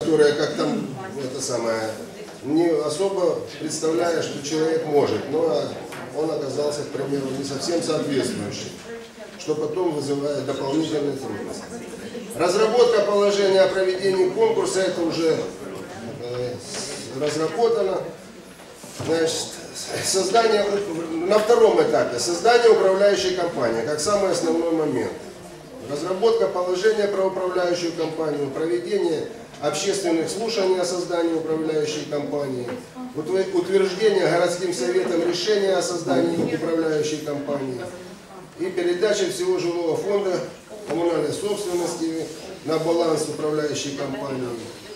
которая как там, это самое, не особо представляя, что человек может, но он оказался, к примеру, не совсем соответствующим, что потом вызывает дополнительные трудности. Разработка положения о проведении конкурса, это уже э, разработано. Значит, создание, на втором этапе, создание управляющей компании, как самый основной момент. Разработка положения про управляющую компанию, проведение общественных слушаний о создании управляющей компании, утвер- утверждение городским советом решения о создании управляющей компании и передача всего жилого фонда коммунальной собственности на баланс управляющей компании,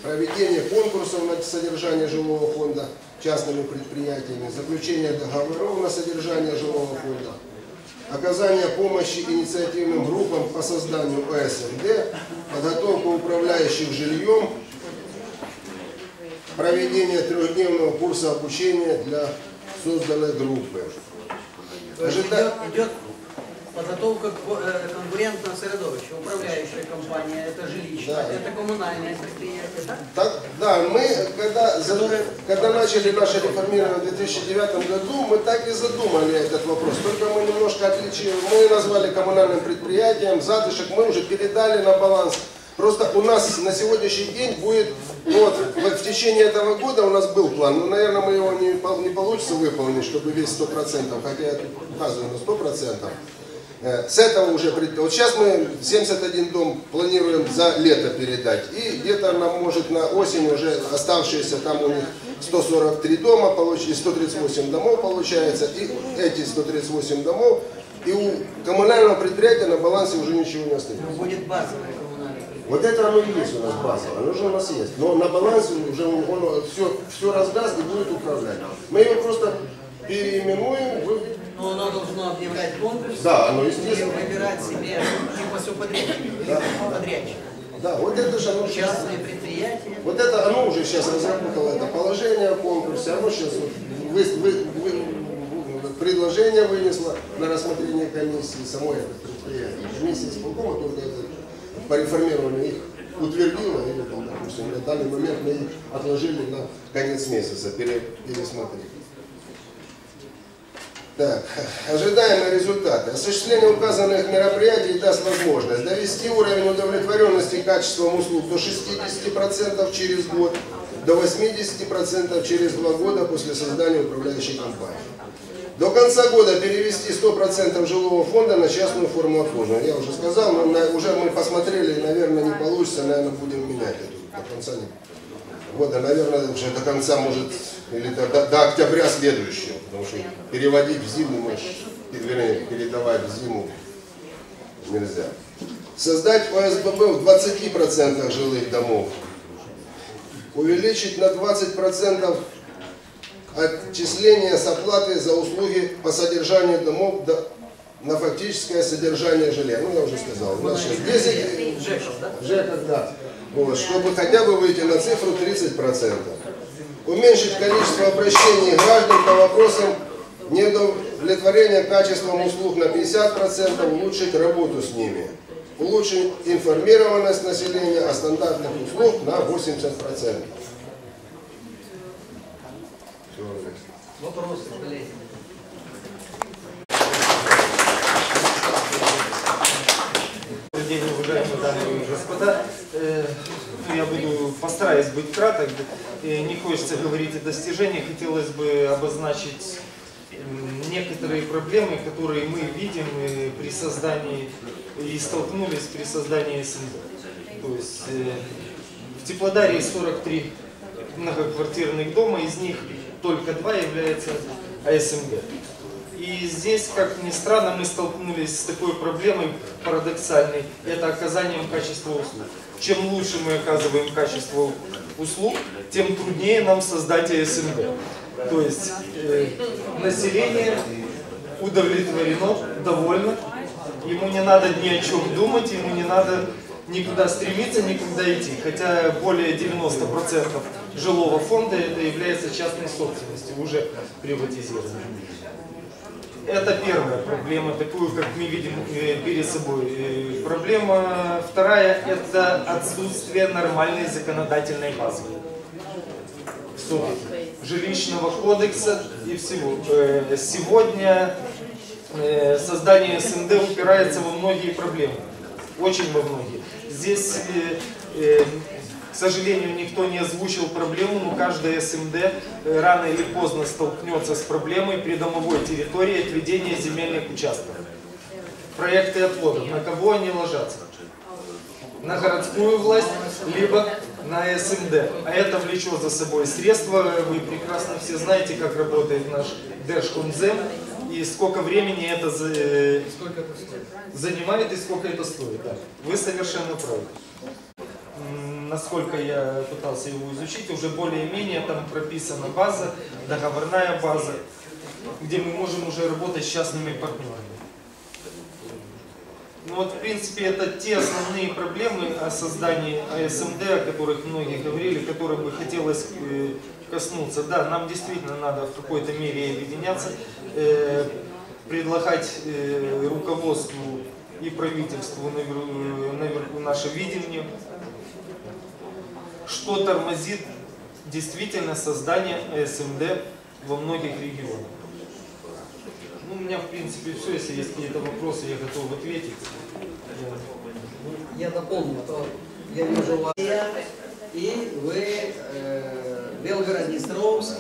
проведение конкурсов на содержание жилого фонда частными предприятиями, заключение договоров на содержание жилого фонда, оказание помощи инициативным группам по созданию ОСМД, подготовка управляющих жильем, проведение трехдневного курса обучения для созданной группы. Ожида- идет, идет подготовка к э, конкурентного средовища, управляющая компания, это жилищно, Да. это коммунальное предприятие, да? Так, да, мы, когда, когда начали наше реформирование в 2009 году, мы так и задумали этот вопрос. Только мы немножко отличили, мы назвали коммунальным предприятием, задышек мы уже передали на баланс. Просто у нас на сегодняшний день будет, ну вот, в течение этого года у нас был план, но, наверное, мы его не, не получится выполнить, чтобы весь 100%, хотя я указываю на 100%. Э, С этого уже, вот сейчас мы 71 дом планируем за лето передать. И где-то нам может на осень уже оставшиеся там у них 143 дома, получили 138 домов получается. И эти 138 домов, и у коммунального предприятия на балансе уже ничего не остается. Ну, будет базовое. Вот это оно и есть у нас базово, оно уже у нас есть. Но на балансе уже он, он все, все раздаст и будет управлять. Мы его просто переименуем в Но оно должно объявлять конкурс Да, оно и естественно. выбирать себе типа все подрядчика. подрядчика. Да, вот это же оно сейчас Частные предприятия. Вот это оно уже сейчас разработало это положение о конкурсе, оно сейчас вот вы- вы- вы- предложение вынесло на рассмотрение комиссии самой это предприятие. Комиссия исполкома только это по реформированию их утвердила, и там, допустим, на данный момент мы их отложили на конец месяца пере- пересмотреть. Так, ожидаемые результаты. Осуществление указанных мероприятий даст возможность довести уровень удовлетворенности качеством услуг до 60% через год, до 80% через два года после создания управляющей компании. До конца года перевести 100% жилого фонда на частную форму обслуживания. Я уже сказал, но на- уже мы посмотрели, наверное, не получится, наверное, будем менять эту до конца года, наверное, уже до конца, может, или до, до- до октября следующего, потому что переводить в зиму, мы вернее, передавать в зиму нельзя. Создать ОСББ в 20% жилых домов. Увеличить на 20% отчисления с оплаты за услуги по содержанию домов до- на фактическое содержание жилья. Ну, я уже сказал, у нас сейчас 10, Жеков, да? уже когда, вот, чтобы хотя бы выйти на цифру 30%. Уменьшить количество обращений граждан по вопросам недовлетворения качеством услуг на 50%, улучшить работу с ними. Улучшить информированность населения о стандартных услуг на 80%. Всё, Олег. Вопросы, коллеги. Добрый день, уважаемые дамы и господа. Э, ну, Я буду постараюсь быть краток. Не хочется говорить о достижениях, хотелось бы обозначить некоторые проблемы, которые мы видим э, при создании и столкнулись при создании СНД. То есть э, в Теплодаре 43 многоквартирных дома, из них только два являются АСМГ. И здесь, как ни странно, мы столкнулись с такой проблемой парадоксальной. Это оказанием качества услуг. Чем лучше мы оказываем качество услуг, тем труднее нам создать АСМГ. То есть э, население удовлетворено, довольно. Ему не надо ни о чем думать, ему не надо никуда стремиться, никуда идти. Хотя более 90% жилого фонда это является частной собственностью, уже приватизированной. Это первая проблема, такую, как мы видим э, перед собой. Э, Проблема вторая – это отсутствие нормальной законодательной базы. Жилищного кодекса и всего. Э, Сегодня создание СНД упирается во многие проблемы. Очень во многие. Здесь, к сожалению, никто не озвучил проблему, но каждая СМД э, рано или поздно столкнется с проблемой придомовой территории отведения земельных участков. Проекты отводов. На кого они ложатся? на городскую власть, либо на СМД. А это влечет за собой средства. Вы прекрасно все знаете, как работает наш Держкомзем и сколько времени это за- э, Сколько это занимает и сколько это стоит. Да. Вы совершенно правы. Насколько я пытался его изучить, уже более-менее там прописана база, договорная база, где мы можем уже работать с частными партнерами. Ну вот, в принципе, это те основные проблемы о создании АСМД, о которых многие говорили, которым бы хотелось э, коснуться. Да, нам действительно надо в какой-то мере объединяться, э, предлагать э, руководству и правительству навер- наверху наше видение, что тормозит действительно создание АСМД во многих регионах. Ну, у меня, в принципе, все. Если есть какие-то вопросы, я готов ответить. Я дополню, то я вижу вас. И вы э, Белгород-Днестровск.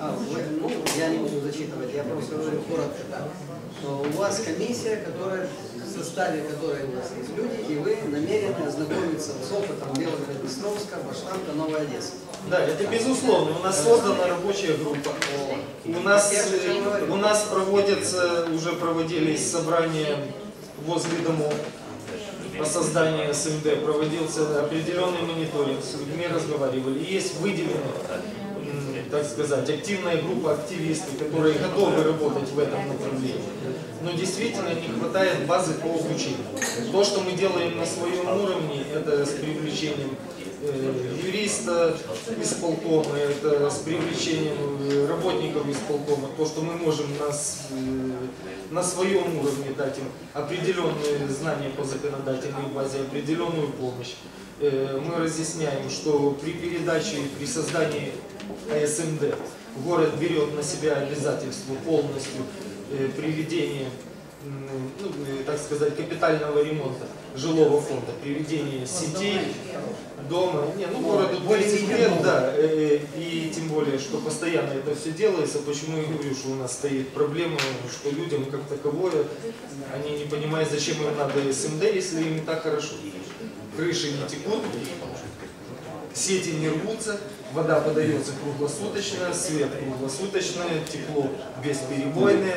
А, вы, ну, я не буду зачитывать, я просто говорю коротко так. Что у вас комиссия, которая, в составе которой у вас есть люди, и вы намерены ознакомиться с опытом Белгород-Днестровска, Баштанка, Новая Одесса. Да, это безусловно. У нас создана рабочая группа. У нас, у нас проводятся, уже проводились собрания возле домов по созданию СМД. Проводился определенный мониторинг, с людьми разговаривали. Есть выделенная, м, так сказать, активная группа активистов, которые готовы работать в этом направлении. Но действительно не хватает базы по обучению. То, что мы делаем на своем уровне, это с привлечением э, юриста исполкома, это с привлечением э, работников исполкома, то, что мы можем на, с- э, на своем уровне дать им определенные знания по законодательной базе, определенную помощь. Э, Мы разъясняем, что при передаче, при создании АСМД город берет на себя обязательство полностью э, приведения ну, э, так сказать, капитального ремонта жилого фонда, приведения сетей, дома. Не, ну, городу 30 лет, да, и тем более, что постоянно это все делается, почему я говорю, что у нас стоит проблема, что людям как таковое, они не понимают, зачем им надо СМД, если им и так хорошо. Крыши не текут, сети не рвутся, вода подается круглосуточно, свет круглосуточно, тепло бесперебойное.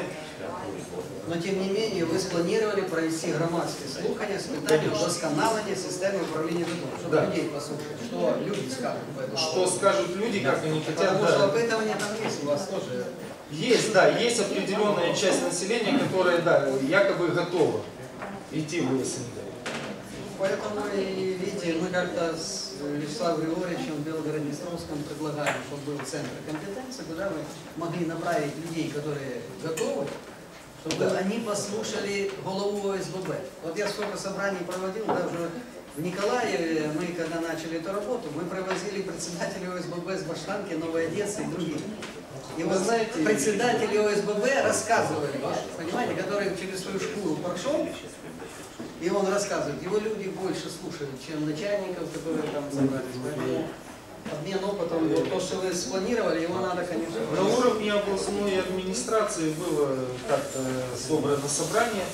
Но тем не менее вы спланировали провести громадские слухания с питанием досконаления системы управления ЖКХ, чтобы Да. людей послушать, что люди скажут Что скажут люди, как они хотят, Потому что да. опытывание там есть у вас тоже. Есть, да, есть определенная часть населения, которая, да, якобы готова идти в СНД. Поэтому и видите, мы как-то с Вячеславом Григорьевичем в Белгород-Днестровском предлагаем, чтобы был центр компетенции, куда мы могли направить людей, которые готовы, чтобы они послушали голову ОСББ. Вот я сколько собраний проводил, даже в Николаеве, мы когда начали эту работу, мы привозили председателей ОСББ с Баштанки, Новой Одессы и других. И Вы знаете- председатели ОСББ рассказывали, понимаете, которые через свою шкуру прошел, и он рассказывает, его люди больше слушают, чем начальников, которые там собрались. Поэтому обмен опытом, вот то, что вы спланировали, его надо, конечно, На уровне областной администрации было как-то собрано собрание,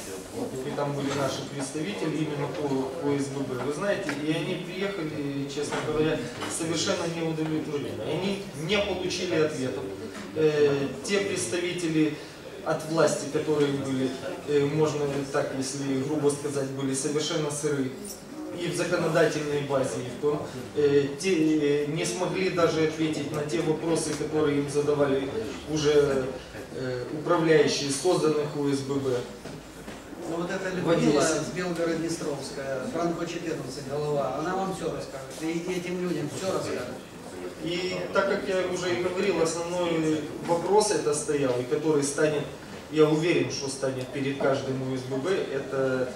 и там были наши представители именно по, по СББ. Вы знаете, и они приехали, честно говоря, совершенно не удовлетворены. Они не получили ответов. Э, те представители от власти, которые были, э, можно так, если грубо сказать, были совершенно сырые, и в законодательной базе, и в том, э, те, э, не смогли даже ответить на те вопросы, которые им задавали уже э, управляющие созданных УСББ. Ну вот эта Людмила с Белгород-Днестровская, Франко 14, голова, она вам все расскажет. И этим людям все расскажет. И так как я уже и говорил, основной вопрос это стоял, и который станет, я уверен, что станет перед каждым УСББ, это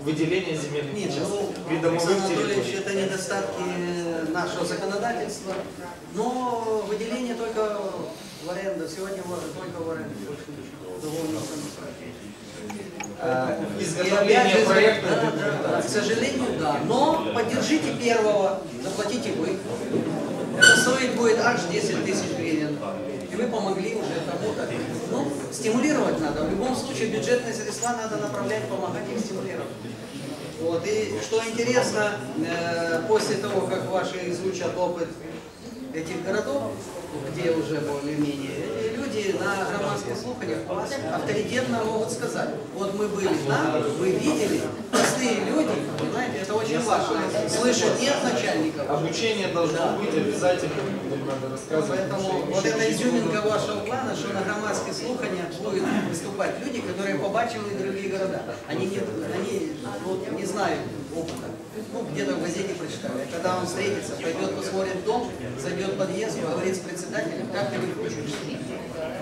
выделение земельных Нет, участков, ну, Александр Анатольевич, это недостатки нашего законодательства, но выделение только в аренду, сегодня только в аренду, А, Изготовление проекта да, да, да, к сожалению, да. Но поддержите первого, заплатите вы. Это стоит будет аж 10 тысяч гривен. И вы помогли уже кому-то. Ну, стимулировать надо. В любом случае бюджетные средства надо направлять, помогать их стимулировать. Вот. И что интересно, э, после того, как ваши изучат опыт этих городов, где уже более-менее, эти люди на громадских слуханиях авторитетно могут сказать, вот мы были там, мы видели, простые Слышать нет начальников. Обучение должно быть обязательно, людям надо рассказывать. Поэтому вот это изюминка вашего плана, что на громадских слуханиях будут выступать люди, которые побачили другие города. Они не, они, ну, не знают опыта. Ну, где-то в газете прочитали. Когда он встретится, пойдет посмотрит дом, зайдет в подъезд, поговорит с председателем, как ты выключишь.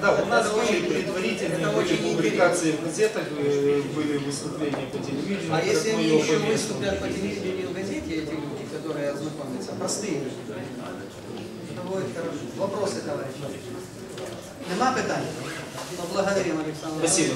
Да, у нас были очень- предварительные очень публикации в газетах, э, были выступления по телевидению. А если они еще повесим. выступят по телевидению в газете, эти люди, которые ознакомятся, простые люди, это будет хорошо. Вопросы, товарищи? Нема питань? Поблагодарим Александра Спасибо.